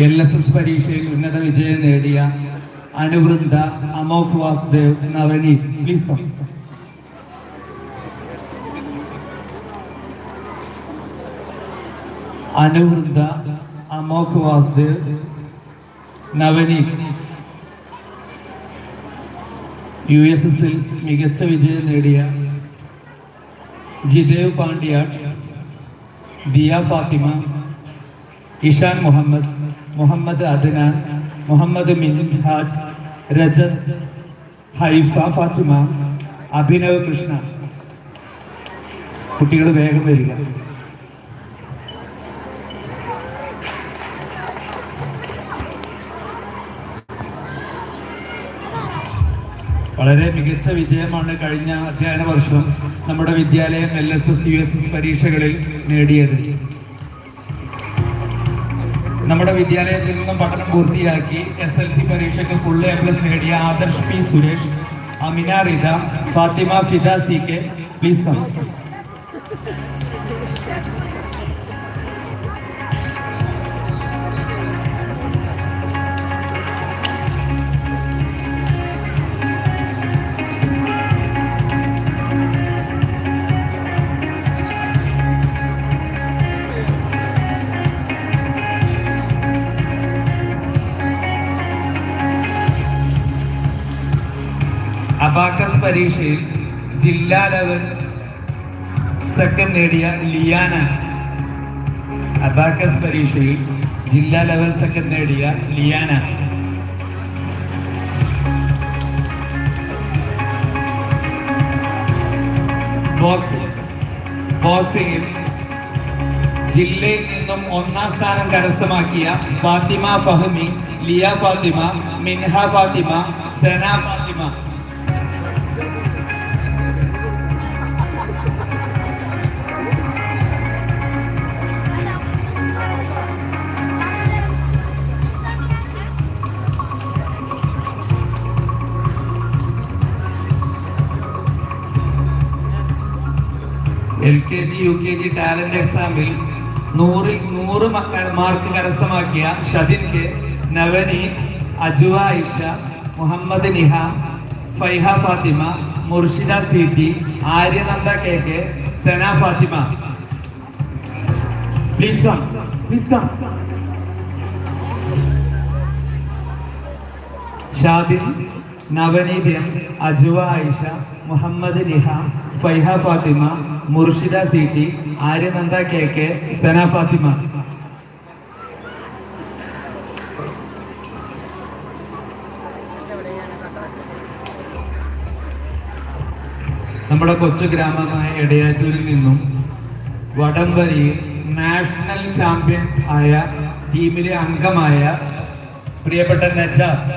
L S S പരീക്ഷയിൽ ഉന്നത വിജയം നേടിയ Anuvrinda Amok Vasudev Navani please Anuvrinda Amok Vasudev Navani U S എസിൽ മികച്ച വിജയം നേടിയ ജിദേവ് പാണ്ഡ്യാട്ട് ദിയ ഫാത്തിമ ഇഷാൻ മുഹമ്മദ് മുഹമ്മദ് അദ്നാൻ മുഹമ്മദ് മിൻഹാജ് രജത് ഹൈഫ ഫാത്തിമ അഭിനവ് കൃഷ്ണ. കുട്ടികൾ വേഗം വരിക. വളരെ മികച്ച വിജയമാണ് കഴിഞ്ഞ അധ്യയന വർഷം നമ്മുടെ വിദ്യാലയം L S S U S S പരീക്ഷകളിൽ നേടിയത്. നമ്മുടെ വിദ്യാലയത്തിൽ നിന്നും പഠനം പൂർത്തിയാക്കി എസ് എൽ സി പരീക്ഷയ്ക്ക് ഫുൾ എ പ്ലസ് നേടിയ Adarsh P Suresh Amina Ritha Fathima Fida C K. Please come abacus പരീക്ഷയിൽ ജില്ലാ ലെവൽ സെക്കൻഡ് നേടിയ ലിയാന. അബാക്കസ് പരീക്ഷയിൽ ജില്ലാ ലെവൽ സെക്കൻഡ് നേടിയ ലിയാന. ബോക്സിംഗ്. ബോക്സിംഗിൽ ജില്ലയിൽ നിന്നും ഒന്നാം സ്ഥാനം കരസ്ഥമാക്കിയ Fathima Fahmi Liya Fathima Minha Fathima Sena Fathima. L K G U K G talent എക്സാമിൽ നൂറിൽ നൂറ് മാർക്ക് കരസ്ഥമാക്കിയ Shadin K Navaneeth Ajuva Isha Muhammad Niha Faiha Fathima Murshida C T Aryananda K K Sana Fathima. Please come please come Shadin Navaneeth Ajuva Aisha Muhammad Niha Faiha Fathima Murshida C T Aryananda K K Sana Fathima. നമ്മുടെ കൊച്ചു ഗ്രാമമായ എടയാറ്റൂരിൽ നിന്നും വടംവലിയിൽ national champion ആയ ടീമിലെ അംഗമായ പ്രിയപ്പെട്ട നജാത്ത്